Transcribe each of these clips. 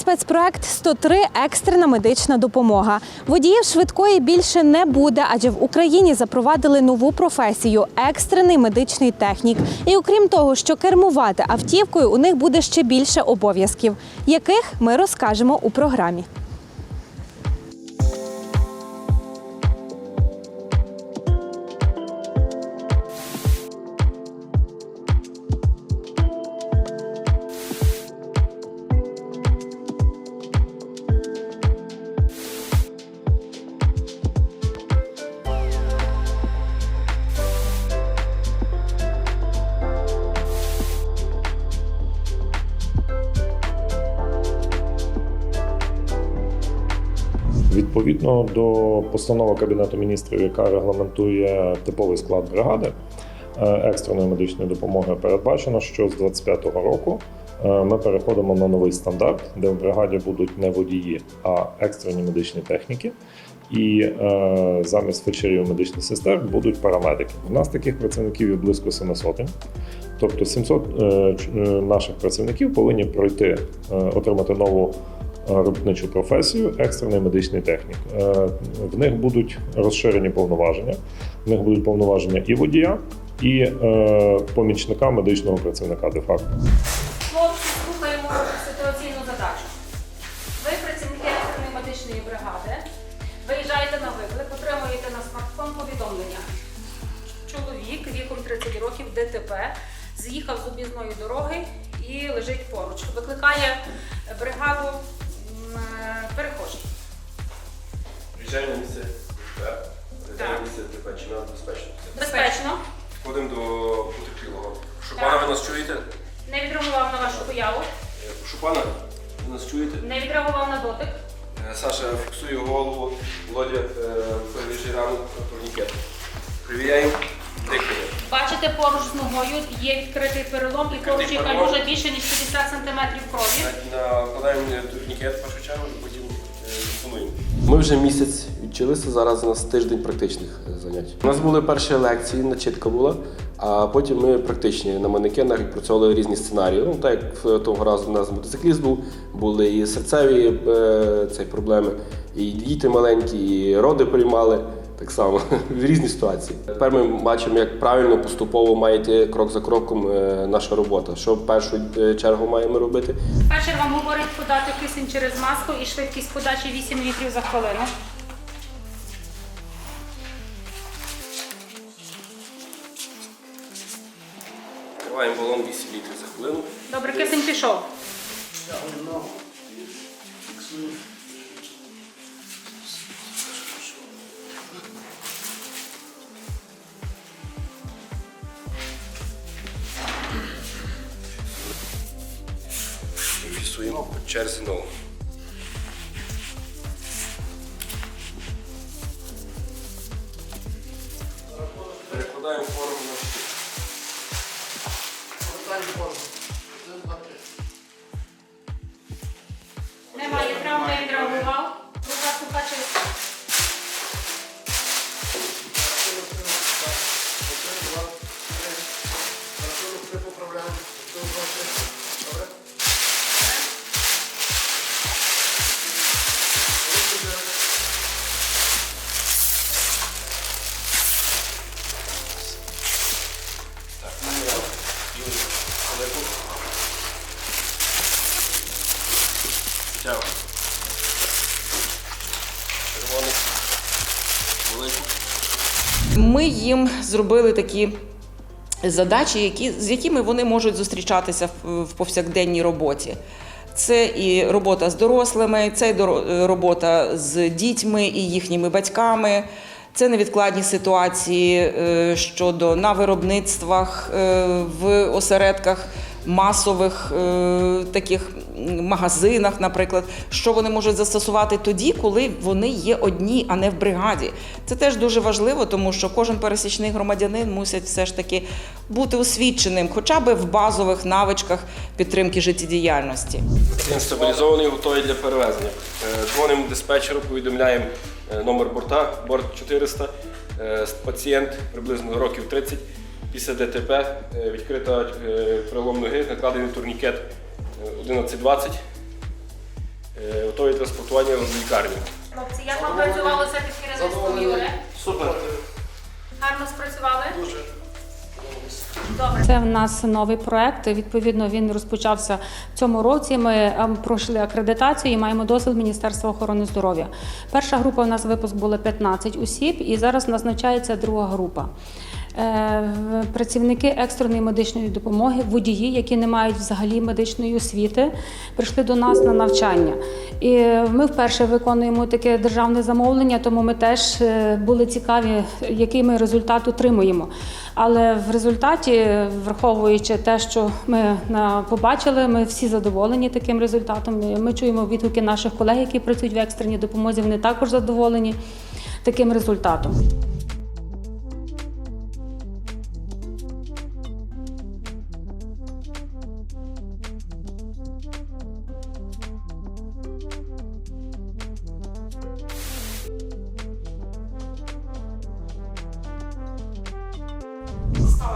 спецпроект 103 екстрена медична допомога. Водіїв швидкої більше не буде, адже в Україні запровадили нову професію екстрений медичний технік. І окрім того, що кермувати автівкою, у них буде ще більше обов'язків, яких ми розкажемо у програмі. Відповідно до постанови Кабінету міністрів, яка регламентує типовий склад бригади е, екстреної медичної допомоги, передбачено, що з 2025 року е, ми переходимо на новий стандарт, де в бригаді будуть не водії, а екстрені медичні техніки. І е, замість фельдшерів медичних сестер будуть парамедики. У нас таких працівників є близько 700. Тобто 700 е, е, наших працівників повинні пройти, е, отримати нову робітничу професію екстрений медичний технік. Е, В них будуть розширені повноваження. В них будуть повноваження і водія, і е, помічника медичного працівника де-факто. Хлопці, слухаємо ситуаційну задачу. Ви працівники екстреної медичної бригади, виїжджаєте на виклик, отримуєте на смартфон повідомлення. Чоловік віком 30 років ДТП з'їхав з об'їзної дороги і лежить поруч. Викликає бригаду е, перехожий. Приїжджаємо на місце. Так. Місце ДТП безпечно. Безпечно, Входимо до потерпілого. Шупана, ви нас чуєте? не відреагував на вашу появу, Е, Шупана, ви нас чуєте? не відреагував на дотик. Е, Саша фіксує голову, Володя е, рану турнікет. Перевіряємо дихання. Бачите, поруч з ногою є відкритий перелом і поруч є перелом. калюжа більше ніж 50 см крові. На- Накладаємо турнікет першу вже місяць відчилися, зараз у нас тиждень практичних е, занять. У нас були перші лекції, начитка була, а потім ми практичні на манекенах працювали різні сценарії. Ну, так як того разу у нас мотоцикліст був, були і серцеві е, цей проблеми, і діти маленькі, і роди приймали. Так само в різні ситуації. Тепер ми бачимо, як правильно поступово має йти крок за кроком е, наша робота. Що в першу е, чергу маємо робити? Фельдшер вам говорить подати кисень через маску і швидкість подачі 8 літрів за хвилину. Відкриваємо балон 8 літрів за хвилину. Добре, кисень пішов. Фіксуємо черзі ногу. Перекладаємо форму на щит. Ми їм зробили такі задачі, які, з якими вони можуть зустрічатися в, в повсякденній роботі. Це і робота з дорослими, це і доро- робота з дітьми і їхніми батьками. Це невідкладні ситуації е, щодо на виробництвах, е, в осередках масових е, таких магазинах, наприклад, що вони можуть застосувати тоді, коли вони є одні, а не в бригаді. Це теж дуже важливо, тому що кожен пересічний громадянин мусить все ж таки бути освіченим, хоча б в базових навичках підтримки життєдіяльності. Він стабілізований, готовий для перевезення. Е, Дзвонимо диспетчеру, повідомляємо е, номер борта, борт 400. Е, Пацієнт приблизно років 30 після ДТП, е, відкрита е, перелом ноги, накладений турнікет е, 11.20. е, готові транспортування в лікарню. Хлопці, як вам працювалося під керівництвом Юри? Супер. Гарно спрацювали? Дуже. Добре. Це в нас новий проект. Відповідно, він розпочався в цьому році. Ми ем, пройшли акредитацію і маємо дозвіл Міністерства охорони здоров'я. Перша група у нас випуск було 15 осіб, і зараз назначається друга група. Е, Працівники екстреної медичної допомоги, водії, які не мають взагалі медичної освіти, прийшли до нас на навчання. І ми вперше виконуємо таке державне замовлення, тому ми теж е, були цікаві, який ми результат отримуємо. Але в результаті, враховуючи те, що ми побачили, ми всі задоволені таким результатом. Ми чуємо відгуки наших колег, які працюють в екстреній допомозі. Вони також задоволені таким результатом.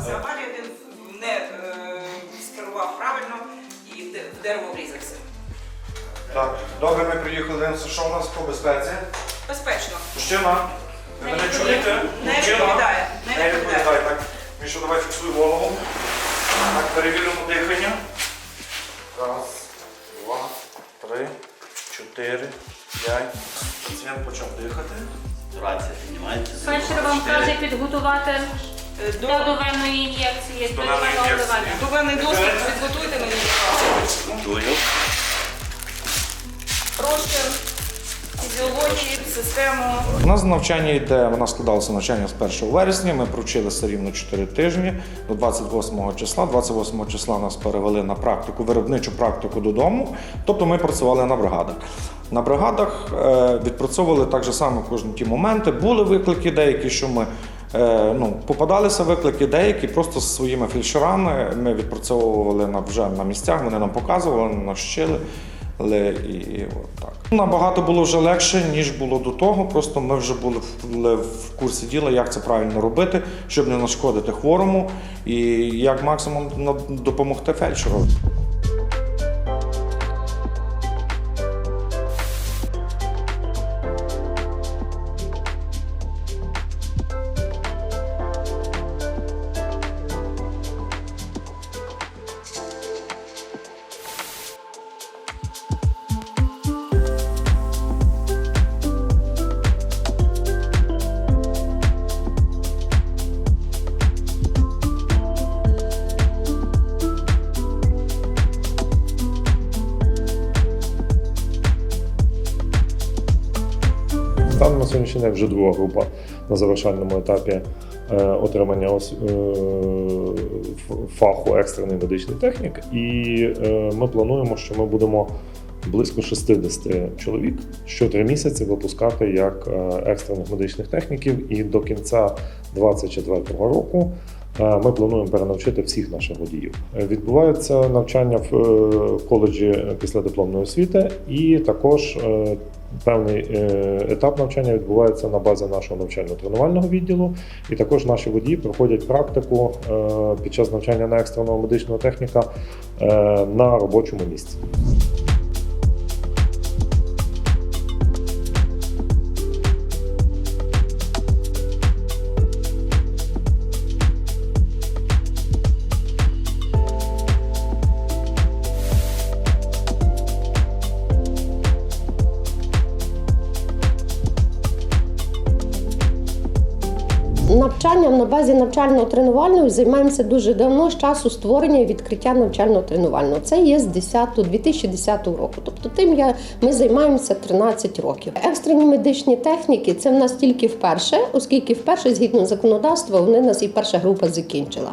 Сталася аварія, він не е, скерував правильно і в дерево врізався. Так, добре, ми приїхали. Дивимося, що у нас по безпеці. Безпечно. Мужчина, ви мене чуєте? Не Мужчина? відповідає. Не Не відповідає. Так, Міша, давай фіксуй голову. Так, перевіримо дихання. Раз, два, три, чотири, п'ять. Пацієнт почав дихати. Рація, піднімається. Фельдшер вам каже підготувати до До довенної ін'єкції, До спеціального ін'єкції. довений доступ підготуйте мені. Дую. Розчин фізіології, систему. У нас навчання йде, у нас складалося навчання з 1 вересня. Ми провчилися рівно 4 тижні до 28 числа. 28 числа нас перевели на практику, виробничу практику додому. Тобто ми працювали на бригадах. На бригадах е, відпрацьовували так же само кожні ті моменти. Були виклики, деякі, що ми е, ну, попадалися виклики, деякі просто з своїми фельдшерами. Ми відпрацьовували на, вже на місцях, вони нам показували, нас вчили. І, і от так. Набагато було вже легше, ніж було до того. Просто ми вже були в, курсі діла, як це правильно робити, щоб не нашкодити хворому і як максимум допомогти фельдшеру. День вже друга група на завершальному етапі е, отримання е, фаху екстрений медичний технік. І е, ми плануємо, що ми будемо близько 60 чоловік що три місяці випускати як екстрених медичних техніків. І до кінця 2024 року ми плануємо перенавчити всіх наших водіїв. Відбувається навчання в коледжі післядипломної освіти, і також певний е, етап навчання відбувається на базі нашого навчально-тренувального відділу. І також наші водії проходять практику е, під час навчання на екстреного медичного техніка е, на робочому місці. На базі навчально-тренувального займаємося дуже давно з часу створення і відкриття навчально-тренувального. Це є з 10 2010 року. Тобто тим я, ми займаємося 13 років. Екстрені медичні техніки це в нас тільки вперше, оскільки вперше, згідно законодавства, вони нас і перша група закінчила.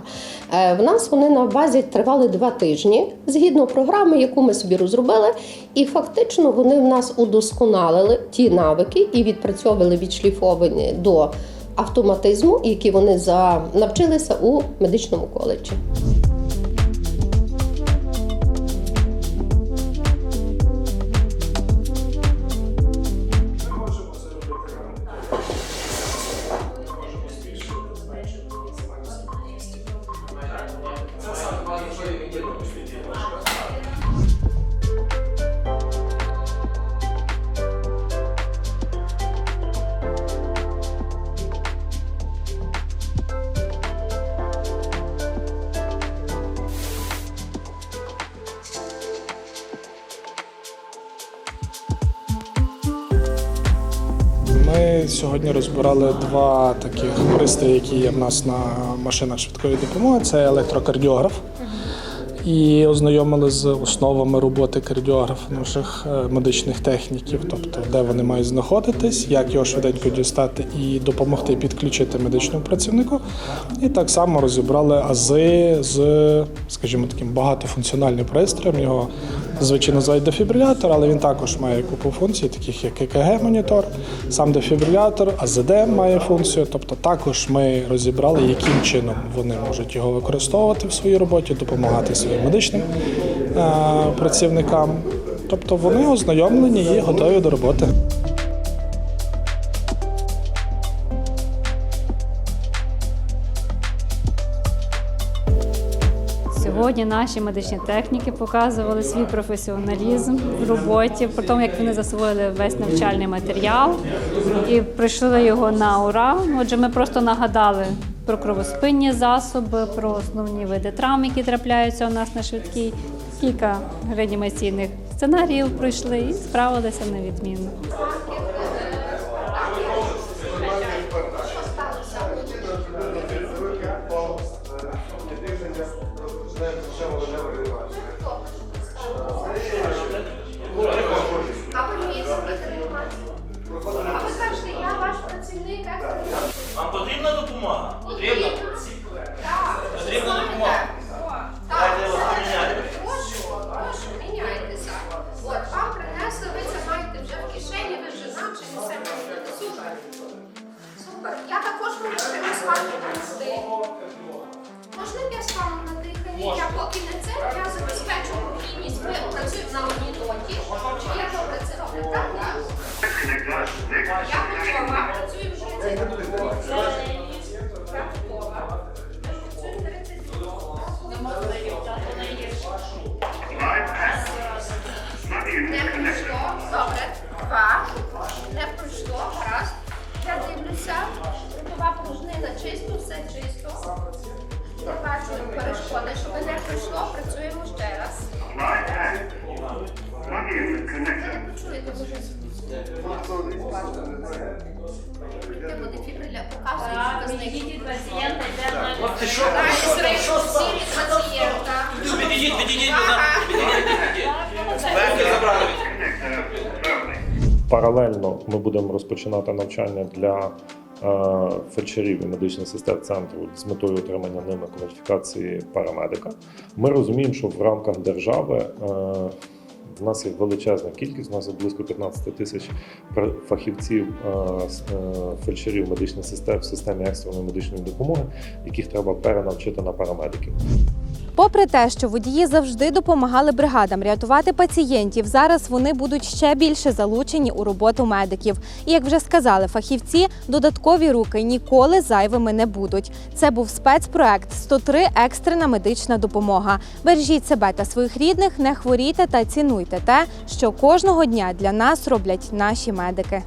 Е, В нас вони на базі тривали два тижні згідно програми, яку ми собі розробили, і фактично вони в нас удосконалили ті навики і відпрацьовували відшліфовані до автоматизму, які вони за навчилися у медичному коледжі. Сьогодні розбирали два таких пристрої, які є в нас на машинах швидкої допомоги. Це електрокардіограф. І ознайомили з основами роботи кардіографа наших е, медичних техніків, тобто де вони мають знаходитись, як його швиденько дістати і допомогти підключити медичному працівнику. І так само розібрали ази з, скажімо, таким багатофункціональним пристроєм. Його зазвичай називають дефібрилятор, але він також має купу функцій, таких як ЕКГ-монітор, сам дефібрилятор, АЗД має функцію. Тобто також ми розібрали, яким чином вони можуть його використовувати в своїй роботі, допомагати своїм медичним е, працівникам. Тобто вони ознайомлені і готові до роботи. Сьогодні наші медичні техніки показували свій професіоналізм в роботі, про те, як вони засвоїли весь навчальний матеріал і пройшли його на ура. Отже, ми просто нагадали про кровоспинні засоби, про основні види травм, які трапляються у нас на швидкій. Кілька реанімаційних сценаріїв пройшли і справилися на відмінно. Перешкоди, щоб не пройшло. Працюємо ще раз. Ви не почуєте дуже Де буде фібриля? Показує показник. пацієнта йде на Ти що? Пацієнта. Забрали. Паралельно ми будемо розпочинати навчання для фельдшерів і медичних сестер центру з метою отримання ними кваліфікації парамедика. Ми розуміємо, що в рамках держави е, в нас є величезна кількість, у нас є близько 15 тисяч фахівців е, е, фельдшерів медичних сестер в системі екстреної медичної допомоги, яких треба перенавчити на парамедиків. Попри те, що водії завжди допомагали бригадам рятувати пацієнтів, зараз вони будуть ще більше залучені у роботу медиків. І як вже сказали фахівці, додаткові руки ніколи зайвими не будуть. Це був спецпроект 103 екстрена медична допомога. Бережіть себе та своїх рідних, не хворійте та цінуйте те, що кожного дня для нас роблять наші медики.